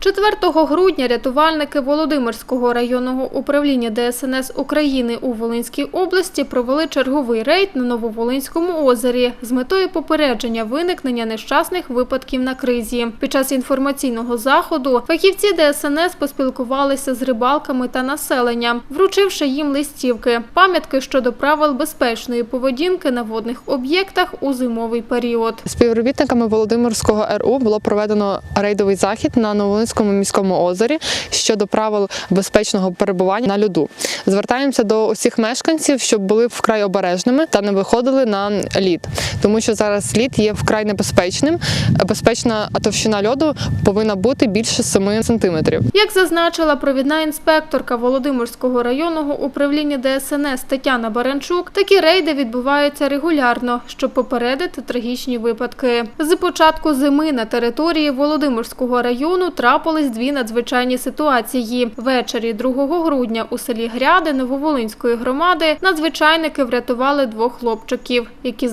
4 грудня рятувальники Володимирського районного управління ДСНС України у Волинській області провели черговий рейд на Нововолинському озері з метою попередження виникнення нещасних випадків на кризі. Під час інформаційного заходу фахівці ДСНС поспілкувалися з рибалками та населенням, вручивши їм листівки, пам'ятки щодо правил безпечної поведінки на водних об'єктах у зимовий період. Співробітниками Володимирського РУ було проведено рейдовий захід на Новолинському міському озері щодо правил безпечного перебування на льоду. Звертаємося до усіх мешканців, щоб були вкрай обережними та не виходили на лід, тому що зараз лід є вкрай небезпечним. Безпечна товщина льоду повинна бути більше 7 сантиметрів. Як зазначила провідна інспекторка Володимирського районного управління ДСНС Тетяна Баранчук, такі рейди відбуваються регулярно, щоб попередити трагічні випадки. З початку зими на території Володимирського району трапились дві надзвичайні ситуації. Ввечері 2 грудня у селі Гряди Нововолинської громади надзвичайники врятували двох хлопчиків, які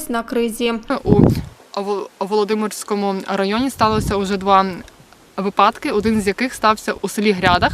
знаходились на кризі. У Вол- Володимирському районі сталося уже два випадки, один з яких стався у селі Грядах,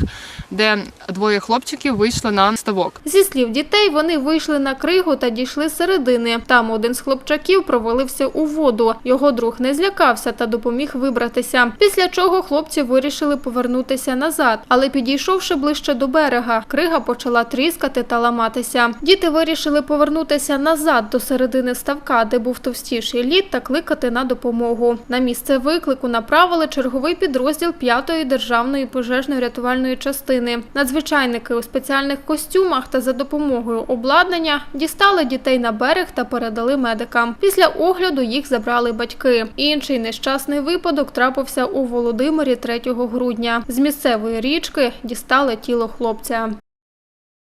де двоє хлопчиків вийшли на ставок. Зі слів дітей, вони вийшли на кригу та дійшли середини. Там один з хлопчаків провалився у воду. Його друг не злякався та допоміг вибратися. Після чого хлопці вирішили повернутися назад. Але підійшовши ближче до берега, крига почала тріскати та ламатися. Діти вирішили повернутися назад до середини ставка, де був товстіший лід, та кликати на допомогу. На місце виклику направили черговий підрозділ 5-ї державної пожежно-рятувальної частини. Надзвичайники у спеціальних костюмах та за допомогою обладнання дістали дітей на берег та передали медикам. Після огляду їх забрали батьки. Інший нещасний випадок трапився у Володимирі 3 грудня. З місцевої річки дістали тіло хлопця.